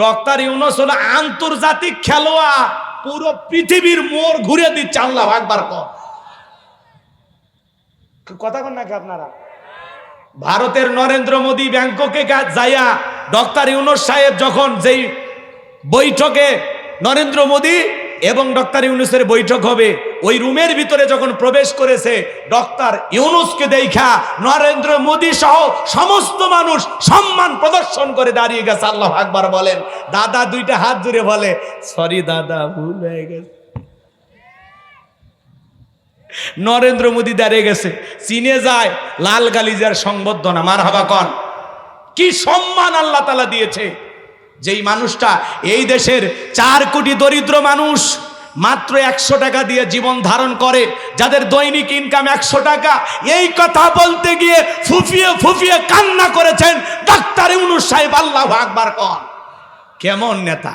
Doctor Yunus হলো আন্তর্জাতিক খেলোয়াড়। পুরো পৃথিবীর মোড় ঘুরে দিচ্ছে। আল্লাহ একবার কর। কথা কন নাকি আপনারা? ভারতের নরেন্দ্র মোদী ব্যাংককে যাইয়া ডক্টর ইউনুস সাহেব যখন যেই বৈঠকে নরেন্দ্র মোদী এবং ডক্টর ইউনুসের বৈঠক হবে ওই রুমের ভিতরে যখন প্রবেশ করেছে, ডক্টর ইউনুসকে দেখা নরেন্দ্র মোদী সহ সমস্ত মানুষ সম্মান প্রদর্শন করে দাঁড়িয়ে গেছে। আল্লাহ আকবার বলেন, দাদা, দুইটা হাত জুড়ে বলে, সরি দাদা, ভুল হয়ে গেছে। নরেন্দ্র মোদী দাঁড়িয়ে গেছে। চীনে যায়, লাল গালিজার সংবর্ধনা। মার হাবা কন। কি সম্মান আল্লাহ তালা দিয়েছে। যেই মানুষটা এই দেশের চার কোটি দরিদ্র মানুষ মাত্র একশো টাকা দিয়ে জীবন ধারণ করে, যাদের দৈনিক ইনকাম একশো টাকা, এই কথা বলতে গিয়ে ফুফিয়ে ফুফিয়ে কান্না করেছেন ডাক্তার ইউনুস সাহেব, আল্লাহ আকবার কন। কেমন নেতা?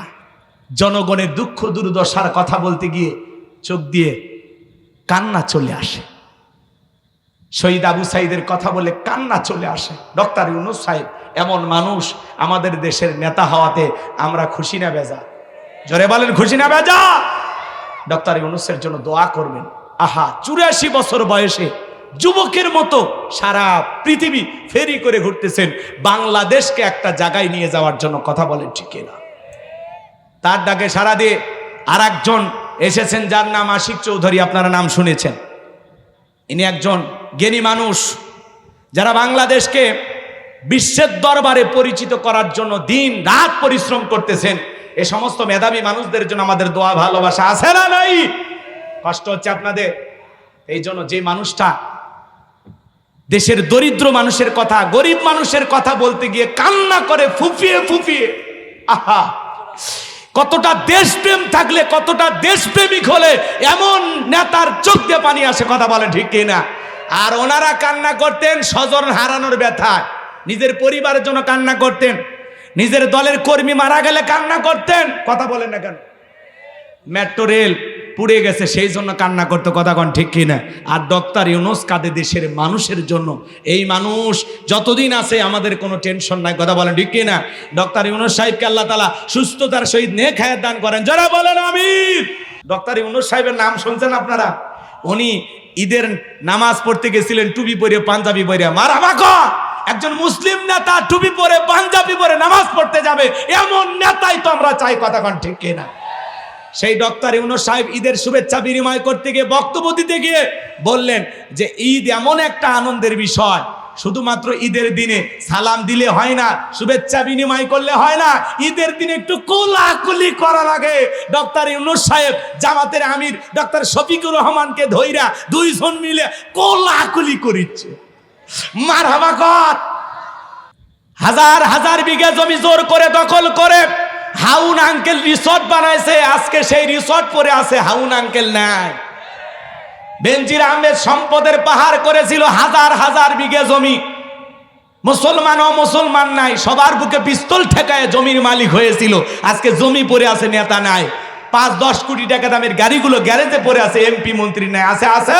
জনগণের দুঃখ দুর্দশার কথা বলতে গিয়ে চোখ দিয়ে কান্না চলে আসে। শহীদ আবু সাইদের কথা বলে কান্না চলে আসে। ডক্টর ইউনুস সাহেব, এমন মানুষ আমাদের দেশের নেতা হওয়াতে আমরা খুশি না বেজা? জোরে বলেন, খুশি না বেজা? ডক্টর ইউনুসের জন্য দোয়া করবেন। আহা, চুরাশি বছর বয়সে যুবকের মতো সারা পৃথিবী ফেরি করে ঘুরতেছেন। বাংলাদেশকে একটা জায়গায় নিয়ে যাওয়ার জন্য কথা বলেন ঠিক না তার ডাকে সারা দিয়ে আর একজন এসেছেন, যার নাম আশিক চৌধুরী, আপনারা নাম শুনেছেন। ইনি একজন জ্ঞানী মানুষ, যারা বাংলাদেশকে বিশ্বের দরবারে পরিচিত করার জন্য দিন রাত পরিশ্রম করতেছেন। এ সমস্ত মেধাবী মানুষদের জন্য আমাদের দোয়া, ভালোবাসা আছে না নাই? কষ্ট হচ্ছে আপনাদের। এই জন্য যে মানুষটা দেশের দরিদ্র মানুষের কথা, গরিব মানুষের কথা বলতে গিয়ে কান্না করে ফুফিয়ে ফুফিয়ে আহা! কতটা দেশপ্রেম থাকলে, কতটা দেশপ্রেমিক হলে এমন নেতার চোখ দিয়ে পানি আসে, কথা বলে ঠিক কিনা? আর ওনারা কান্না করতেন, স্বজন হারানোর ব্যথায়। নিজের পরিবারের জন্য কান্না করতেন। নিজের দলের কর্মী মারা গেলে কান্না করতেন। কথা বলেন না কেন? মেট্রো রেল পুড়ে গেছে, সেই জন্য কান্না করতে কথা কন ঠিক কিনা? আর ডক্টর ইউনুস কাদের দেশের মানুষের জন্য। এই মানুষ যতদিন আছে, আমাদের কোনো টেনশন নাই, কথা বলেন ঠিক কিনা? ডক্টর ইউনুস সাহেবকে আল্লাহ তালা সুস্থতার সহিত নে খায়ের দান করেন। যারা বলেন আমি ডক্টর ইউনুস সাহেবের নাম শুনছেন আপনারা? উনি ঈদের নামাজ পড়তে গেছিলেন, টুপি পরে পাঞ্জাবি পরে মারা একজন মুসলিম নেতা টুপি পরে, পাঞ্জাবি পরে নামাজ পড়তে যাবে, এমন নেতাই তো আমরা চাই, কথা কন ঠিক কিনা? সেই ডক্টর ইউনুস সাহেব ঈদের শুভেচ্ছা বিনিময় করতে গিয়ে বক্তব্য দিতে গিয়ে বললেন যে, ঈদ এমন একটা আনন্দের বিষয়। শুধুমাত্র ঈদের দিনে সালাম দিলে হয় না, শুভেচ্ছা বিনিময় করলে হয় না, ঈদের দিনে একটু কোলাকুলি করা লাগে। ডক্টর ইউনুস সাহেব, জামাতের আমির, ডক্টর শফিকুর রহমানকে ধইরা দুইজন মিলে কোলাকুলি করিচ্ছে। মার হাজার হাজার বিঘা জমি জোর করে দখল করে হাউন আঙ্কেল রিসর্ট বানাইছে, আজকে সেই রিসর্ট পরে আছে, হাউন আঙ্কেল নাই। বেনজির আহমেদ সম্পদের পাহাড় করেছিল হাজার হাজার বিঘে জমি। মুসলমান ও মুসলমান নাই, সবার বুকে পিস্তল ঠেকায় জমির মালিক হয়েছিল। আজকে জমি পড়ে আছে, নেতা নাই। পাঁচ দশ কোটি টাকা দামের গাড়িগুলো গ্যারেজে পড়ে আছে, এমপি মন্ত্রী নাই, আছে আছে।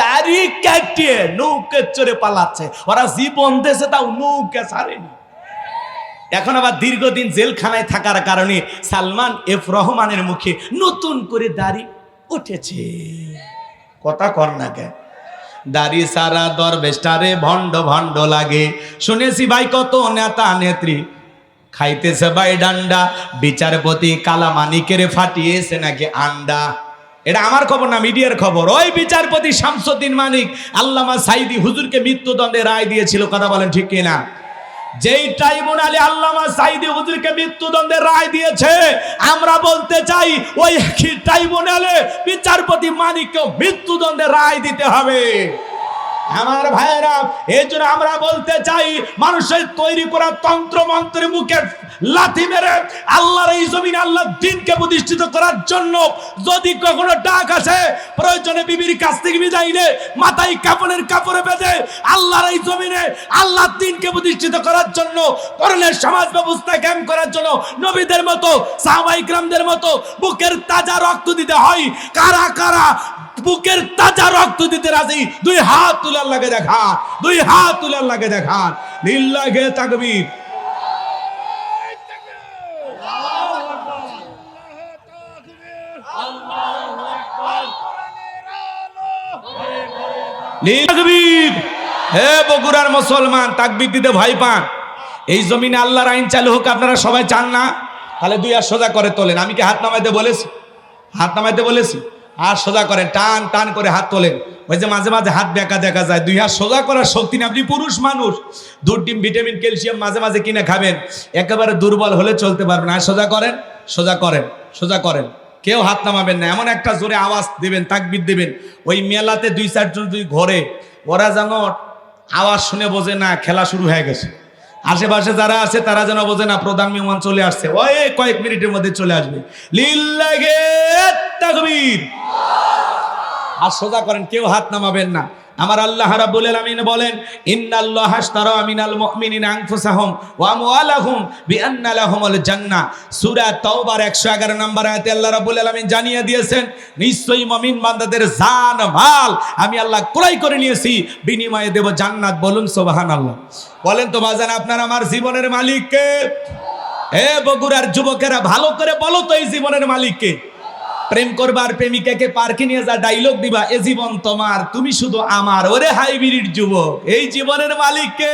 দাড়ি কাটিয়ে নৌকে চড়ে পালাচ্ছে। ওরা জীবন দেশে তাও নৌকে ছাড়েনি। এখন আবার দীর্ঘদিন জেলখানায় থাকার কারণে সালমান এফ রহমানের মুখে নতুন করে দাড়ি উঠেছে। কথা কর না কেন দাড়ি সারা দরবেশটারে ভণ্ড ভণ্ড লাগে। শুনেছি ভাই কত নেতা নেত্রী খাইতেছে ভাই ডান্ডা। বিচারপতি কালামানিকের ফাটিয়েছে নাকি আন্ডা। এটা আমার খবর না, মিডিয়ার খবর। ওই বিচারপতি শামসুদ্দিন মানিক আল্লামা সাইদি হুজুরকে মৃত্যুদণ্ডে রায় দিয়েছিল, কথা বলেন ঠিক কিনা? যেই ট্রাইব্যুনালে আল্লামা সাইদি হুজুরকে মৃত্যুদণ্ডের রায় দিয়েছে, আমরা বলতে চাই, ওই একই ট্রাইব্যুনালে বিচারপতি মানিককেও মৃত্যুদণ্ডের রায় দিতে হবে। আমার ভাইয়েরা, এই জন্য আমরা বলতে চাই, মানুষের তৈরি করা তন্ত্র মন্ত্রের মুখে লাথি মেরে আল্লাহর এই জমিনে আল্লাহ দিনকে প্রতিষ্ঠিত করার জন্য যদি কখনো ডাক আসে, প্রয়োজনে বিবির কাছ থেকে বিদাইলে মাথায় কাপড়ের কাপড়ে বেঁধে আল্লাহর এই জমিনে আল্লাহ দিনকে প্রতিষ্ঠিত করার জন্য করণের সমাজ ব্যবস্থা ক্যাম্প করার জন্য নবীদের মতো সাহাবাইকরামদের মতো, বুকের তাজা রক্ত দিতে হয়। কারা কারা বুকের তাজা রক্ত দিতে রাজি। দুই হাত তুলার লাগে দেখা, দুই হাত তুলার লাগে দেখা। লিল্লাহে তাকবীর। তাকবীর। হে বগুড়ার মুসলমান, তাকবীর দিতে ভয় পান। এই জমিনে আল্লাহর আইন চালু হোক, আপনারা সবাই চান না? তাহলে দুই আর সোজা করে তোলেন। আমি কি হাত নামাইতে বলেছি? হাত নামাইতে বলেছি? আর সোজা করেন, টান টান করে হাত তোলেন। ওই যে মাঝে মাঝে হাত বেঁকা দেখা যায়। দুই হাত সোজা করার শক্তি নেই। আপনি পুরুষ মানুষ, দুধ, ডিম, ভিটামিন, ক্যালসিয়াম মাঝে মাঝে কিনে খাবেন। একেবারে দুর্বল হলে চলতে পারবেন আর সোজা করেন সোজা করেন সোজা করেন। কেউ হাত নামাবেন না। এমন একটা জোরে আওয়াজ দেবেন, তাকবির দেবেন। ওই মেলাতে দুই, চারজন দুই ঘরে। ওরা যেন আওয়াজ শুনে বোঝে না, খেলা শুরু হয়ে গেছে। আশেপাশে যারা আছে, তারা যেন বোঝে না, প্রধান মেহমান চলে আসছে। ওই কয়েক মিনিটের মধ্যে চলে আসবে। লিল্লাগে আর সোজা করেন, কেউ হাত নামাবেন না। আমার আল্লাহ রাব্বুল আলামিন বলেন, ইন্নাল্লাহ আশতারা মিনাল মুমিনিনা আনফুসাহুম ওয়া আমওয়ালাহুম বিআন্না লাহুমুল জান্নাহ। সূরা তাওবার 111 নম্বর আয়াতে আল্লাহ রাব্বুল আলামিন জানিয়ে দিয়েছেন, নিশ্চয়ই মুমিন বান্দাদের জান, মাল আমি আল্লাহ ক্রয় করে নিয়েছি, বিনিময়ে দেব জান্নাত। বলুন, সুবহানাল্লাহ। বলেন তো বাজান আপনার আমার জীবনের মালিক কে বগুড়ার যুবকেরা ভালো করে বলো তো এই জীবনের মালিক কে প্রেম করবার প্রেমিকাকে পার্কে নিয়ে যা ডাইলগ দিবা, এ জীবন তোমার। তুমি শুধু আমার। ওরে হাইব্রিড যুবক, এই জীবনের মালিককে,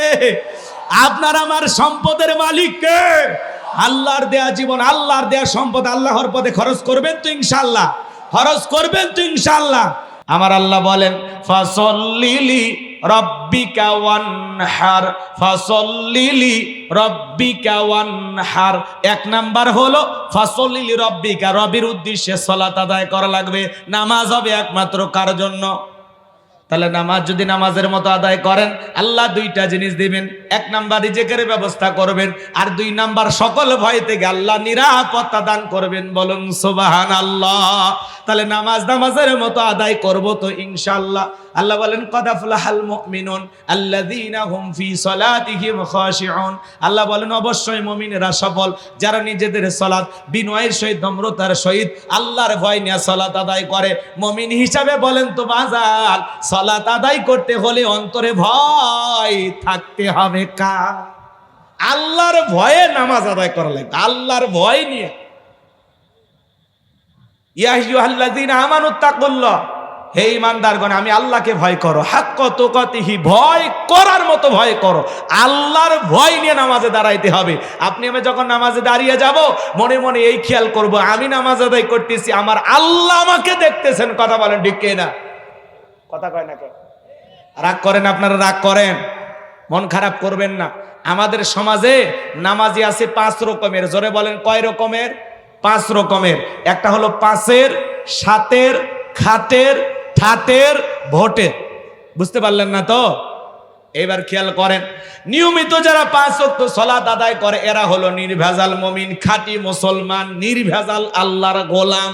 আপনার আমার সম্পদের মালিককে। আল্লাহর দেয়া জীবন, আল্লাহর দেয়া সম্পদ আল্লাহর পথে খরচ করবেন তো ইনশাল্লাহ খরচ করবেন তো ইনশাল্লাহ আমার আল্লাহ বলেন, ফসল্লিলি রব্বিকা ওয়ানহার, ফাসল্লিলি রব্বিকা ওয়ানহার। এক নাম্বার হলো, ফসল্লিলি রব্বিকা। রবির উদ্দেশ্যে সলাত আদায় করা লাগবে, নামাজ হবে একমাত্র কার জন্য? তাহলে নামাজ যদি নামাজের মতো আদায় করেন, আল্লাহ দুইটা জিনিস দিবেন। এক নাম্বার রিজেকের ব্যবস্থা করবেন, আর দুই নাম্বার সকল ভয় থেকে আল্লাহ নিরাপত্তা দান করবেন বলুন সোবাহান আল্লাহ তাহলে নামাজ নামাজের মতো আদায় করব তো ইনশাআল্লাহ। আল্লাহ বলেন কদাফলাহাল মুমিনুন আল্লাযীনা হুম ফি সলাতিহিম খাশিউন। আল্লাহ বলেন, অবশ্যই মুমিনেরা সফল। যারা নিজেদের সালাত বিনয়ের সহিত, নম্রতার সহিত আল্লাহর ভয় নিয়ে সালাত আদায় করে, মুমিন হিসাবে বলেন তো, বাজাল, সালাত আদায় করতে হলে অন্তরে ভয় থাকতে হবে কা আল্লাহর ভয়ে নামাজ আদায় করা লাগবে, আল্লাহর ভয় নিয়ে। ইয়াহিউহাল্লাযীনা আমানুত তাকুল্লাহ। হে ইমানদারগণ, আমি আল্লাহকে ভয় করো। হাক্ক তোকাতিহি, ভয় করার মতো ভয় করো। আল্লাহর ভয় নিয়ে নামাজে দাঁড়াইতে হবে। আপনি আমি যখন নামাজে দাঁড়িয়ে যাব, মনে মনে এই খেয়াল করব, আমি নামাজ আদায় করতেছি, আমার আল্লাহ আমাকে দেখতেছেন। কথা বলেন ঠিক না? কথা কয় না কেন রাগ করেন আপনারা, রাগ করেন। মন খারাপ করবেন না। আমাদের সমাজে নামাজি আছে পাঁচ রকমের। জোরে বলেন, কয় রকমের? পাঁচ রকমের। একটা হলো পাঁচের, সাতের, খাতের ঠাটের ভোটে। বুঝতে পারলেন না তো? এবার খেয়াল করেন, নিয়মিত যারা পাঁচ ওয়াক্ত সলাত আদায় করে, এরা হলো নির্ভেজাল মমিন, খাঁটি মুসলমান, নির্ভেজাল আল্লাহর গোলাম।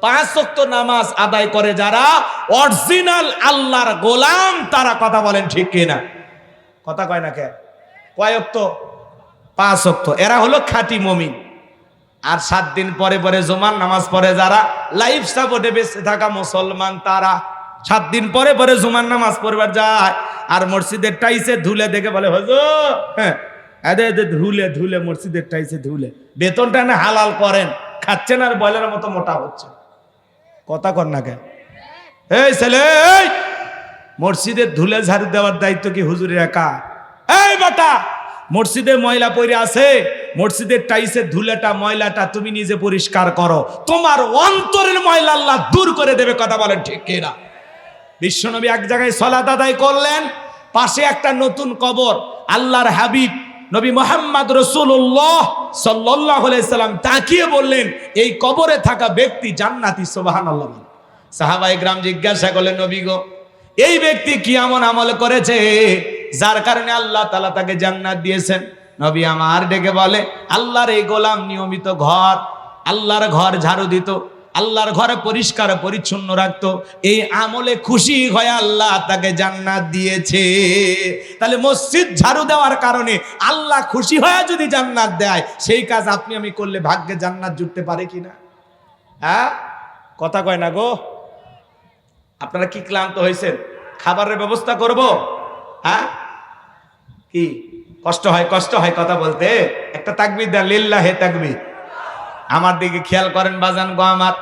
পাঁচ ওয়াক্ত নামাজ আদায় করে যারা অরিজিনাল আল্লাহর গোলাম, তারা কথা বলেন ঠিক কিনা? কথা কয় না কে? কয়ক্ত পাঁচ ওয়াক্ত। এরা হলো খাঁটি মমিন। আর সাত দিন পরে পরে জুমার নামাজ পড়ে যারা লাইফ সাপোর্টে বেঁচে থাকা মুসলমান তারা সাত দিন পরে পরে জুমার নামাজ পড়বার যায় আর মসজিদের টাইসে ধুলে দেখে বলে, হজুর হ্যাঁ এদে এদে ধুলে ধুলে মসজিদের টাইসে ধুলে। বেতনটা না হালাল করেন, খাচ্ছেন আর বয়লার মতো মোটা হচ্ছে। কথা কর না কেন? এই ছেলে মসজিদের ধুলে ঝাড়ু দেওয়ার দায়িত্ব কি হুজুরের একা? এই বেটা, মসজিদে ময়লা পড়ে আছে মসজিদের টাইসে ধুলেটা, ময়লাটা তুমি নিজে পরিষ্কার করো। তোমার অন্তরের ময়লা আল্লাহ দূর করে দেবে, কথা বলেন ঠিক কিনা? বিশ্বনবী এক জায়গায় সলাত আদায় করলেন, পাশে একটা নতুন কবর। আল্লাহর হাবিব নবী মোহাম্মদ রসুল্লাহ সাল্লাহ সাল্লাম তাকিয়ে বললেন, এই কবরে থাকা ব্যক্তি জান্নাতি সোবাহান সাহাবাই গ্রাম জিজ্ঞাসা করলেন, নবী গো, এই ব্যক্তি কি এমন আমল করেছে, যার কারণে আল্লাহ তালা তাকে জান্নাত দিয়েছেন? নবী আমার ডেকে বলে, আল্লাহর এই গোলাম নিয়মিত ঘর, আল্লাহর ঘর ঝাড়ু দিত, আল্লাহর ঘরে পরিষ্কার, পরিচ্ছন্ন রাখতো। এই আমলে খুশি হয়ে আল্লাহ তাকে জান্নাত দিয়েছে। তাহলে মসজিদ ঝাড়ু দেওয়ার কারণে আল্লাহ খুশি হয়ে যদি জান্নাত দেয়, সেই কাজ আপনি আমি করলে ভাগ্যে জান্নাত জুটতে পারে কি না হ্যাঁ? কথা কয় না গো? আপনারা কি ক্লান্ত হয়েছেন? খাবারের ব্যবস্থা করব? হ্যাঁ? কি? কষ্ট হয় কষ্ট হয় কথা বলতে। একটা তাকবির দেন লিল্লা হে তাকবির। আমার দিকে খেয়াল করেন বাজান, গো আমার।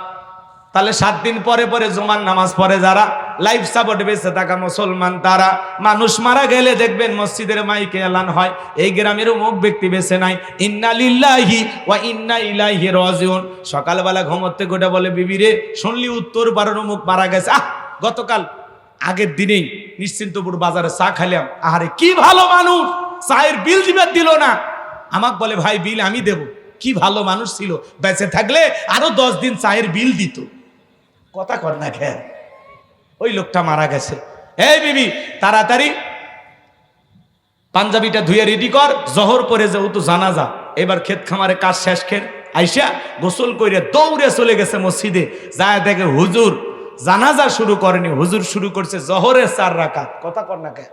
তাহলে সাত দিন পরে পরে জুমার নামাজ পড়ে যারা লাইফ সাপোর্ট বেঁচে থাকা মুসলমান তারা। মানুষ মারা গেলে দেখবেন মসজিদের মাইকে এলান হয়। এই গ্রামের মুখ ব্যক্তি বেছে নাই। ইন্না লিল্লাহি ওয়া ইন্না ইলাইহি রাজিউন। সকালবেলা ঘুমোতে গোটা বলে বিবিরে শুনলি উত্তর পাড়ার মুখ মারা গেছে। আহ, গতকাল আগের দিনেই নিশ্চিন্তপুর বাজারে চা খাইলাম। আহারে, কি ভালো মানুষ! চায়ের বিল দিবার দিল না। আমাকে বলে, ভাই, বিল আমি দেব। কি ভালো মানুষ ছিল। বেঁচে থাকলে আরও দশ দিন চায়ের বিল দিত। কথা কর না খেয়াল ওই লোকটা মারা গেছে। এই বিবি, তাড়াতাড়ি পাঞ্জাবিটা ধুয়ে রেডি কর। জহর পরে তো জানাজা, এবার ক্ষেত খামারে কাজ শেষ খের। আইসা গোসল করে দৌড়ে চলে গেছে মসজিদে। যায় দেখে হুজুর জানাজা শুরু করেনি। হুজুর শুরু করছে জহরের চার রাকাত। কথা কর না কে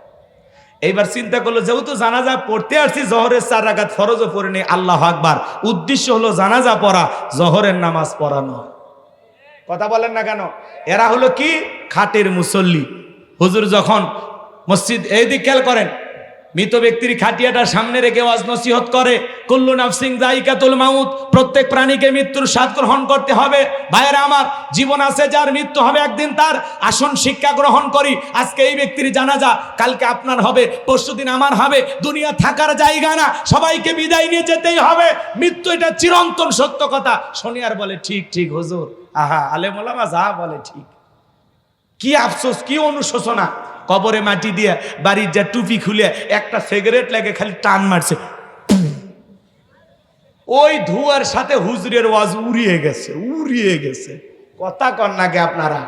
এইবার চিন্তা করল, যেহেতু জানাজা পড়তে আসছি, জহরের চার রাগাত ফরজও পড়েনি আল্লাহ আকবার। উদ্দেশ্য হলো জানাজা পড়া, জহরের নামাজ পড়ানো। কথা বলেন না কেন? এরা হলো কি? খাটের মুসল্লি। হুজুর যখন মসজিদ এই দিক খেয়াল করেন মৃত ব্যক্তির খাটিয়াটা সামনে রেখে ওয়াজ নসিহত করে, কুল্লু নাফসিং জাইকাতুল মাউত প্রত্যেক প্রাণীকে মৃত্যুর স্বাদ গ্রহণ করতে হবে। ভাইয়েরা আমার, জীবন আছে যার মৃত্যু হবে একদিন তার। আসন শিক্ষা গ্রহণ করি। আজকে এই ব্যক্তির জানাজা, কালকে আপনার হবে পরশুদিন আমার হবে। দুনিয়া থাকার জায়গা না, সবাইকে বিদায় নিয়ে যেতেই হবে। মৃত্যু এটা চিরন্তন সত্য কথা। শনিয়ার বলে, ঠিক ঠিক, হুজুর। আহা, আলেমোলামা যা বলে, ঠিক। কি আফসোস, কি অনুশোচনা? কবরে মাটি দিয়ে বাড়ির যা টুপি খুলে একটা সিগারেট লাগে, খালি টান মারছে। ওই ধোয়ার সাথে হুজুরের ওয়াজ উড়িয়ে গেছে উড়িয়ে গেছে। কথা কন নাকি আপনারা।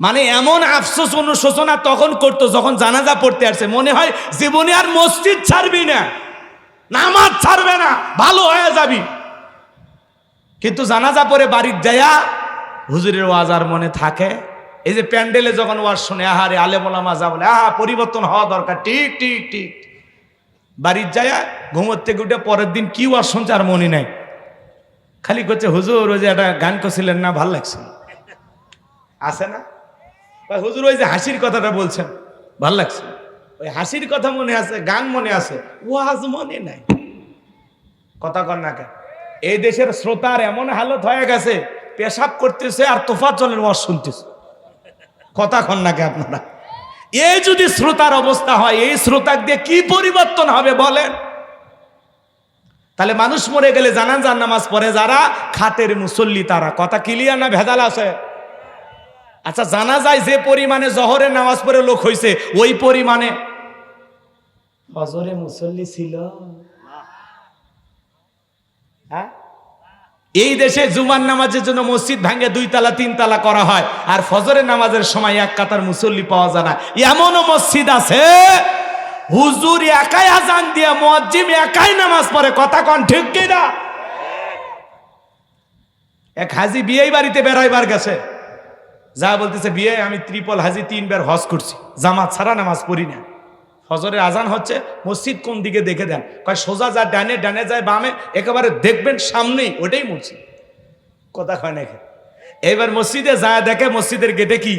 মানে এমন আফসোস, অনুশোচনা তখন করতো যখন জানাজা পড়তে আসছে মনে হয় জীবনে আর মসজিদ ছাড়বি না, নামাজ ছাড়বে না, ভালো হয়ে যাবি। কিন্তু জানাজা পরে বাড়ির যায়া হুজুরের ওয়াজ আর মনে থাকে এই যে প্যান্ডেলে যখন ওয়াজ শুনে, আহারে আলেমোলামা যা বলে, আহা, পরিবর্তন হওয়া দরকার। ঠিক ঠিক ঠিক। বাড়ির যায়া ঘুমোর থেকে উঠে পরের দিন কি ওয়াজ শুনছে আর মনে নাই। খালি করছে, হুজুর, ওই যে একটা গান করছিলেন না, ভালো লাগছিল আছে না? হুজুর, ওই যে হাসির কথাটা বলছেন, ভালো লাগছে ওই হাসির কথা মনে আছে, গান মনে আছে, ওয়াজ মনে নাই। কথা কর না কেন? এই দেশের শ্রোতার এমন হালত হয়ে গেছে, পেশাব করতেছে আর তোফা জলের ওয়াজ শুনতেছে। কথা কন নাকি আপনারা? এই যদি শ্রোতার অবস্থা হয় এই শ্রোতাক দিয়ে কি পরিবর্তন হবে বলেন? তাহলে মানুষ মরে গেলে জানান যান নামাজ পড়ে যারা খাতের মুসল্লি তারা। কথা ক্লিয়ার না ভেজাল আছে? আচ্ছা জানা যায় যে পরিমাণে জহরের নামাজ পড়ে লোক হয়েছে ওই পরিমাণে? হজরে মুসল্লি ছিল। হ্যাঁ? এই দেশে জুমার নামাজের জন্য মসজিদ ভাঙে দুই তালা তিন তালা করা হয়, আর ফজরের নামাজের সময় এক কাতার মুসল্লি পাওয়া যায় না। এমনও মসজিদ আছে, হুজুর একাই আজান দিয়ে মসজিদ একাই নামাজ পড়ে, কথা কন ঠিক কি না এক হাজি বিয়ে বাড়িতে বেড়াইবার গেছে। যা বলতেছে, বিয়ে আমি ত্রিপল হাজি তিনবার হজ করছি, জামাত ছাড়া নামাজ পড়ি না। ফজরের আজান হচ্ছে, মসজিদ কোন দিকে দেখে দেন। কয়, সোজা যা, ডানে ডানে যায়, বামে, একেবারে দেখবেন সামনেই ওটাই মসজিদ। কথা কয় না। এবার মসজিদে যায় দেখে, মসজিদের গেটে কি?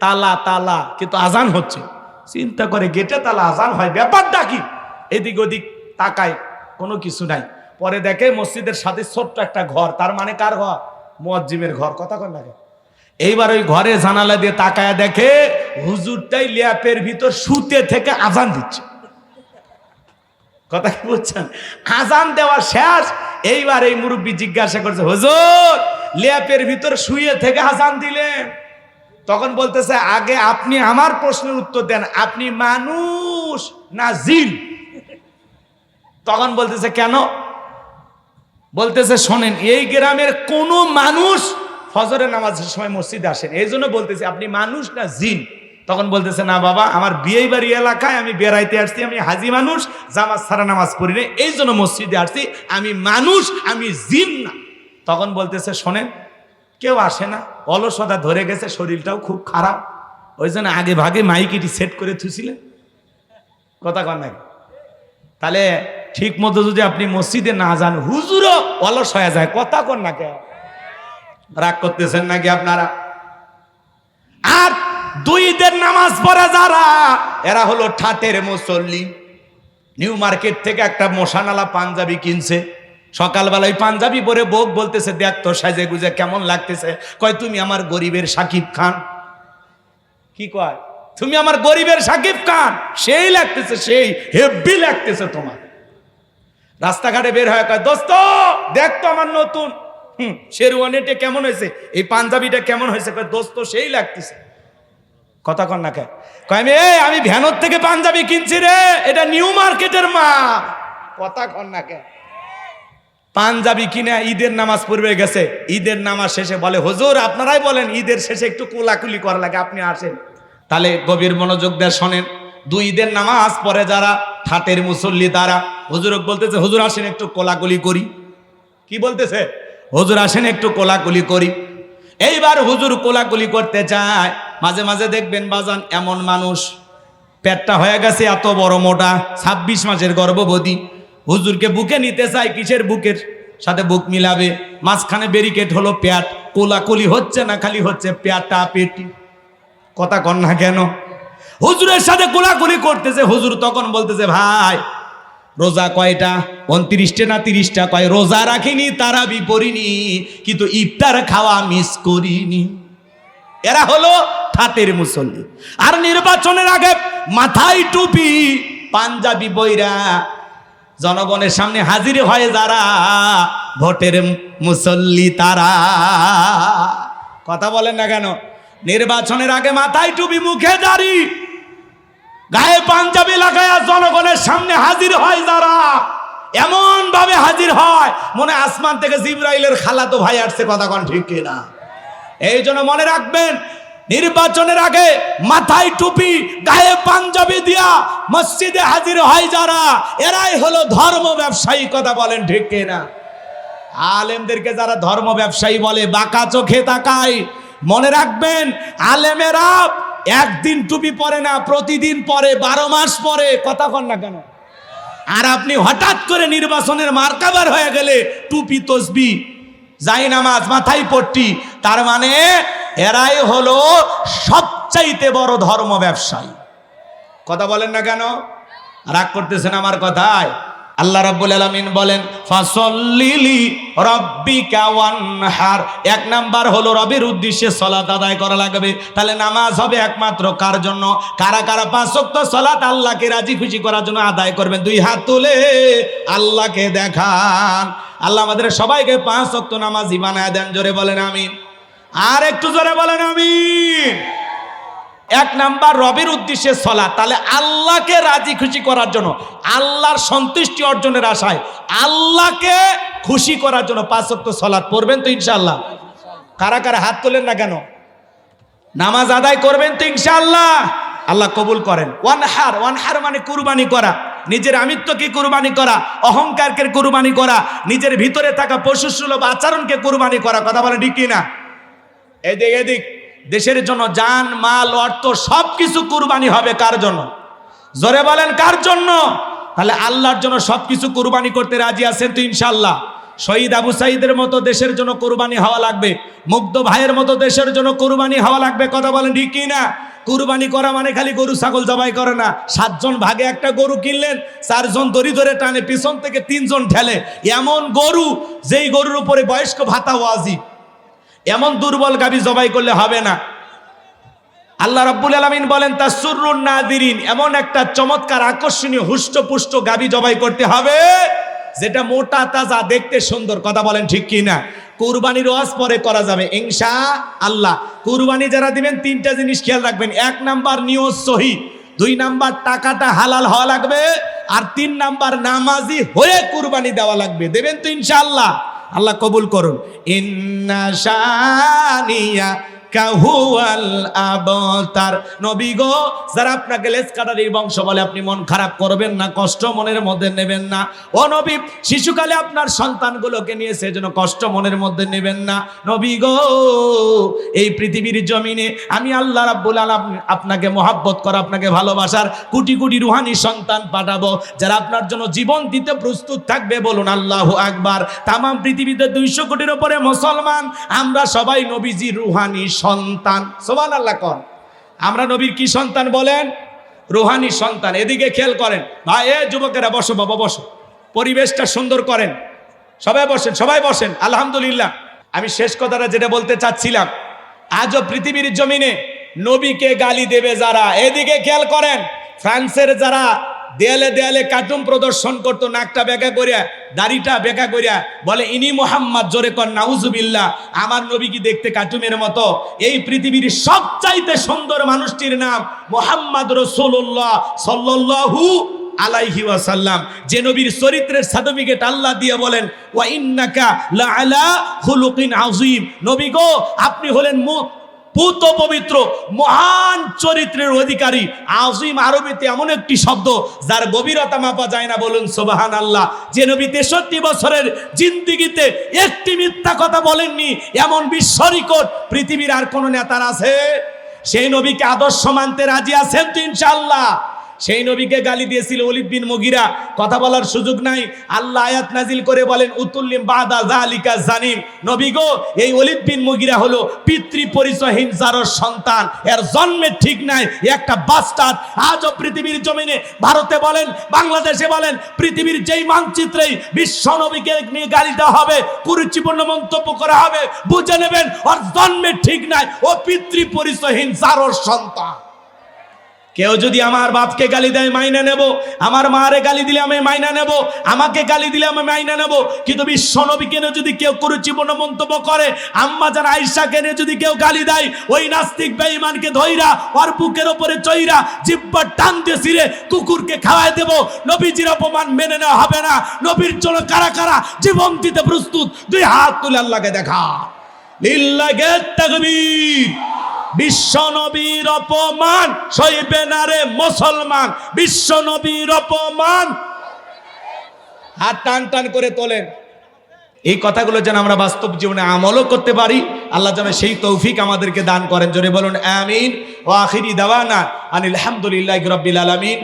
তালা তালা, কিন্তু আজান হচ্ছে। চিন্তা করে, গেটে তালা, আজান হয়, ব্যাপারটা কি? এদিক ওদিক তাকায়, কোনো কিছু নাই। পরে দেখে মসজিদের সাথে ছোট্ট একটা ঘর, তার মানে কার ঘর? মুয়াজ্জিমের ঘর। কথা কন না কেন? এইবার ওই ঘরে জানালা দিয়ে তাকায় দেখে হুজুরটাই ল্যাপের ভিতর শুতে থেকে আজান দিচ্ছে। কথা কি বলছেন? আজান দেওয়া শেষ, এইবার এই মুরব্বী জিজ্ঞাসা করছে, হুজুর, ল্যাপের ভিতর শুয়ে থেকে আজান দিলেন? তখন বলতেছে, আগে আপনি আমার প্রশ্নের উত্তর দেন, আপনি মানুষ না জিন তখন বলতেছে, কেন? বলতেছে, শোনেন, এই গ্রামের কোনো মানুষ ফজরের নামাজের সময় মসজিদে আসেন। এই জন্য বলতেছে, আপনি মানুষ না জিন তখন বলতেছে, না বাবা, আমার বিয়ে বাড়ি এলাকায় আমি বেড়াইতে আসছি, আমি হাজি মানুষ জামাজ সারা নামাজ পড়ি না এই জন্য মসজিদে আসছি, আমি মানুষ, আমি জিন না তখন বলতেছে, শোনেন, কেউ আসে না, অলসতা ধরে গেছে, শরীরটাও খুব খারাপ, ওই জন্য আগে ভাগে মাইকিটি সেট করে থুছিলেন কথা কর নাকি তাহলে ঠিক মতো যদি আপনি মসজিদে না যান, হুজুরও অলস হয়ে যায়, কথা কর না কে রাগ করতেছেন নাকি আপনারা? আর দুই ঈদের নামাজ পড়ে যারা, এরা হলো ঠাটের মুসল্লি। নিউ মার্কেট থেকে একটা মশানালা পাঞ্জাবি কিনছে। সকালবেলা ওই পাঞ্জাবি পরে বোক বলতেছে, দেখ তো সাজে গুজে কেমন লাগতেছে। কয়, তুমি আমার গরিবের সাকিব খান। কি কয়, তুমি আমার গরিবের সাকিব খান। সেই লাগতেছে, সেই হেব্বি লাগতেছে তোমার। রাস্তাঘাটে বের হয় কয়, দোস্ত, দেখ তো আমার নতুন। হুম, শেরওয়ানিটা কেমন হয়েছে? এই পাঞ্জাবিটা কেমন হয়েছে? কয়, দোস্ত, সেই লাগতেছে। কথা কন না কে? আমি, এই, আমি ভ্যানোর থেকে পাঞ্জাবি কিনছি রে, এটা নিউ মার্কেটের মা কথা কন না কে? পাঞ্জাবি কিনে ঈদের নামাজ পড়বে গেছে, ঈদের নামাজ শেষে বলে, হুজুর, আপনারাই বলেন, ঈদের শেষে একটু কোলাকুলি করা লাগে, আপনি আসেন। তাহলে গভীর মনোযোগ দেয় শোনেন, দুই ঈদের নামাজ পরে যারা, ঠাটের মুসল্লি তারা হজুরক বলতেছে, হুজুর, আসেন একটু কোলাকুলি করি। কি বলতেছে? হজুর, আসেন একটু কোলাকুলি করি। এইবার হুজুর কোলাকুলি করতে চায় মাঝে মাঝে দেখবেন বাজান এমন মানুষ, পেটটা হয়ে গেছে এত বড় মোটা, ছাব্বিশ মাসের গর্ভবতী। হুজুরকে বুকে নিতে চায়, কিসের বুকের? সাথে বুক মিলাবে। মাঝখানে ব্যারিকেড হলো প্যাট কোলাকুলি হচ্ছে না খালি হচ্ছে প্যাটা পেটি কথা কন না কেন? হুজুরের সাথে কোলাকুলি করতেছে, হুজুর তখন বলতেছে, ভাই, রোজা কয়টা? উনত্রিশটা না তিরিশটা? কয়, রোজা রাখিনি তারা পড়িনি, কিন্তু ইফতার খাওয়া মিস করিনি। এরা হলো ঠাটের মুসল্লি। আর নির্বাচনের আগে মাথায় টুপি, পাঞ্জাবি বইরা জনগণের সামনে হাজির হয় যারা ভোটের মুসল্লি তারা। কথা বলেন না কেন? নির্বাচনের আগে মাথায় টুপি, মুখে দাঁড়ি, গায়ে পাঞ্জাবি লাগায়া জনগণের সামনে হাজির হয় যারা। এমন ভাবে হাজির হয়, মনে আসমান থেকে জিব্রাইলের খালা তো ভাই আসছে, কথা কন ঠিক কিনা? এই জন্য মনে রাখবেন, নির্বাচনের আগে মাথায় টুপি, গায়ে পাঞ্জাবি দিয়া মসজিদে হাজির হয় যারা, এরাই হলো ধর্ম ব্যবসায়ী, কথা বলেন ঠিক কিনা? আলেমদেরকে যারা ধর্ম ব্যবসায়ী বলে, বাঁকা চোখে তাকায়। মনে রাখবেন, আলেমেরা একদিন টুপি পরে না, প্রতিদিন পরে, বারো মাস পরে, কথা কন না কেন? আর আপনি হঠাৎ করে নির্বাচনের মার্কাবার হয়ে গেলে, টুপি, তসবি যাই নামাজ, মাথায় পট্টি তার মানে এরাই হলো সবচাইতে বড় ধর্ম ব্যবসায়ী। কথা বলেন না কেন? রাগ করতেছেন আমার কথায়। আল্লাহ রাব্বুল আলামিন বলেন, ফাসল্লিলি রব্বিকা ওয়ানহার। এক নাম্বার হলো রবের উদ্দেশ্যে সলাত আদায় করা লাগবে। তাহলে নামাজ হবে একমাত্র কার জন্য? কারা কারা পাঁচ ওয়াক্ত সলাত আল্লাহকে রাজি খুশি করার জন্য আদায় করবেন? দুই হাত তুলে আল্লাহকে দেখান। আল্লাহ আমাদের সবাইকে পাঁচ ওয়াক্ত নামাজি বানায় দেন, জোরে বলেন, আমিন। আর একটু জোরে বলেন আমি এক নাম্বার, রবের উদ্দেশ্যে সলা তাহলে আল্লাহকে রাজি খুশি করার জন্য, আল্লাহর সন্তুষ্টি অর্জনের আশায় আল্লাহকে খুশি করার জন্য পাঁচ ওয়াক্ত সলাৎ পড়বেন তো ইনশাল্লাহ কারা কারা হাত তোলেন না কেন? নামাজ আদায় করবেন তো ইনশাল্লাহ আল্লাহ কবুল করেন। ওয়ানহার ওয়ানহার মানে কুরবানি করা। নিজের আমিত্বকে কুরবানি করা, অহংকারকে কুরবানি করা, নিজের ভিতরে থাকা পশুসুলভ আচরণকে কুরবানি করা, কথা বলেন ঠিক না এদিক এদিক। দেশের জন্য যান মাল, অর্থ সব কিছু কুরবানি হবে কার জন্য? জোরে বলেন, কার জন্য? তাহলে আল্লাহর জন্য সব কিছু কুরবানি করতে রাজি আছেন তো ইনশাল্লাহ শহীদ আবু সাইদের মতো দেশের জন্য কুরবানি হওয়া লাগবে। মুগ্ধ ভাইয়ের মতো দেশের জন্য কুরবানি হওয়া লাগবে। কথা বলেন, ঠিক কি না? কুরবানি করা মানে খালি গরু, ছাগল জবাই করে না। সাতজন ভাগে একটা গরু কিনলেন, চারজন দড়ি ধরে টানে, পিছন থেকে তিনজন ঠেলে। এমন গরু যেই গরুর উপরে বয়স্ক ভাতা ওয়াজিব। এমন দুর্বল গাবি জবাই করলে হবে না। আল্লাহ রাব্বুল আলামিন বলেন তাসুরুন নাদিরিন এমন একটা চমৎকার আকর্ষণীয় হুষ্টপুষ্ট গাবি জবাই করতে হবে, যেটা মোটা, তাজা, দেখতে সুন্দর। কথা বলেন ঠিক কি না? কুরবানির ওয়াজ পরে করা যাবে, ইনশা আল্লাহ। কুরবানি যারা দিবেন, তিনটা জিনিস খেয়াল রাখবেন। এক নাম্বার নিয়ত সহি, দুই নাম্বার টাকাটা হালাল হওয়া লাগবে, আর তিন নাম্বার নামাজি হয়ে কুরবানি দেওয়া লাগবে। দেবেন তো ইনশাআল্লাহ আল্লাহ কবুল করুন। ইন্না শানিয়া কাহুয়াল আবতার। নবী গো, যারা আপনাকে লেস কাটারির বংশ বলে, আপনি মন খারাপ করবেন না, কষ্ট মনের মধ্যে নেবেন না। ও নবী, শিশুকালে আপনার সন্তানগুলোকে নিয়ে সেজন্য কষ্ট মনের মধ্যে নেবেন না। নবী গো, এই পৃথিবীর জমিনে আমি আল্লাহ রাব্বুল আলামিন আপনাকে মহাব্বত করা, আপনাকে ভালোবাসার কোটি কোটি রুহানি সন্তান পাঠাবো, যারা আপনার জন্য জীবন দিতে প্রস্তুত থাকবে। বলুন, আল্লাহ আকবার। তামাম পৃথিবীতে দুইশো কোটির উপরে মুসলমান, আমরা সবাই নবীজি রুহানি সন্তান। সোমান আল্লাহ কন। আমরা নবীর কি সন্তান বলেন? রুহানি সন্তান। এদিকে খেয়াল করেন। ভাই, এ যুবকেরা বসো বাবা, বসো। পরিবেশটা সুন্দর করেন। সবাই বসেন সবাই বসেন। আলহামদুলিল্লাহ। আমি শেষ কথাটা যেটা বলতে চাচ্ছিলাম, আজও পৃথিবীর জমিনে নবীকে গালি দেবে যারা। এদিকে খেয়াল করেন, ফ্রান্সের যারা দেয়ালে দেয়ালে কার্টুন প্রদর্শন করতো, নাকটা বেকা করিয়া, দাড়িটা বেকা করিয়া, বলে, ইনি মোহাম্মদ, জোরে কর, নাউজুবিল্লাহ, আমার নবী কি দেখতে কার্টুনের মতো? এই পৃথিবীর সবচাইতে সুন্দর মানুষটির নাম মোহাম্মদ রসুল্লাহ সাল্লাল্লাহু আলাইহি ওয়াসাল্লাম। যে নবীর চরিত্রের সার্টিফিকেট আল্লাহ দিয়ে বলেন, ওয়া ইন্নাকা লাআলা খুলুকিন আযীম। নবী গো, আপনি হলেন মু- পুত পবিত্র, মহান চরিত্রের অধিকারী। আজিম আরবিতে এমন একটি শব্দ, যার গভীরতা মাপা যায় না বলুন সোবাহান আল্লাহ যে নবী তেষট্টি বছরের জিন্দিগিতে একটি মিথ্যা কথা বলেননি, এমন বিশ্ব রেকর্ড পৃথিবীর আর কোন নেতার আছে? সেই নবীকে আদর্শ মানতে রাজি আছেন তো ইনশাআল্লাহ। সেই নবীকে গালি দিয়েছিল অলিদ বিন মগিরা। কথা বলার সুযোগ নাই। আল্লাহ আয়াত নাজিল করে বলেন, উতুল্লিম বাদা জালিকা জানিম। নবী গো, এই অলিদ বিন মগিরা হলো পিতৃ পরিচয়হীন যারর সন্তান। এর জন্মের ঠিক নাই। একটা বাস্টার্ড আজও পৃথিবীর জমিনে ভারতে বলেন, বাংলাদেশে বলেন, পৃথিবীর যেই মানচিত্রেই বিশ্ব নবীকে নিয়ে গালি দেওয়া হবে, কুরুচিপূর্ণ মন্তব্য করা হবে, বুঝে নেবেন, ওর জন্মে ঠিক নাই। ও পিতৃ পরিচয়হীন যারর সন্তান। কেউ যদি আমার বাপকে গালি দেয়, মাইনা নেব। আমার মারে গালি দিলে আমি মাইনা নেব। আমাকে গালি দিলে আমি মাইনা নেব। কিন্তু বিশ্ব নবীকে নিয়ে যদি কেউ কুরুচিপূর্ণ মন্তব্য করে, আম্মা যান আইসাকে নিয়ে যদি কেউ গালি দেয়, ওই নাস্তিক বেঈমানকে ধইরা, ওর বুকের ওপরে চইরা জিব্বার টান দিয়ে কুকুরকে খাওয়াই দেব। নবীজির অপমান মেনে নেওয়া হবে না। নবীর জন্য কারা কারা জীবন দিতে প্রস্তুত, দুই হাত তুলে আল্লাহকে দেখা। লিল্লাহে তাকবীর। বিশ্ব নবীর অপমান সইবে না রে মুসলমান। বিশ্ব নবীর অপমান। হাত টান টান করে তোলেন। এই কথাগুলো যেন আমরা বাস্তব জীবনে আমলও করতে পারি। আল্লাহ যেন সেই তৌফিক আমাদেরকে দান করেন। জোরে বলুন, আমিন। ও আখিরি দাওয়ানা আনিল আলহামদুলিল্লাহ রব্বিল আলামিন।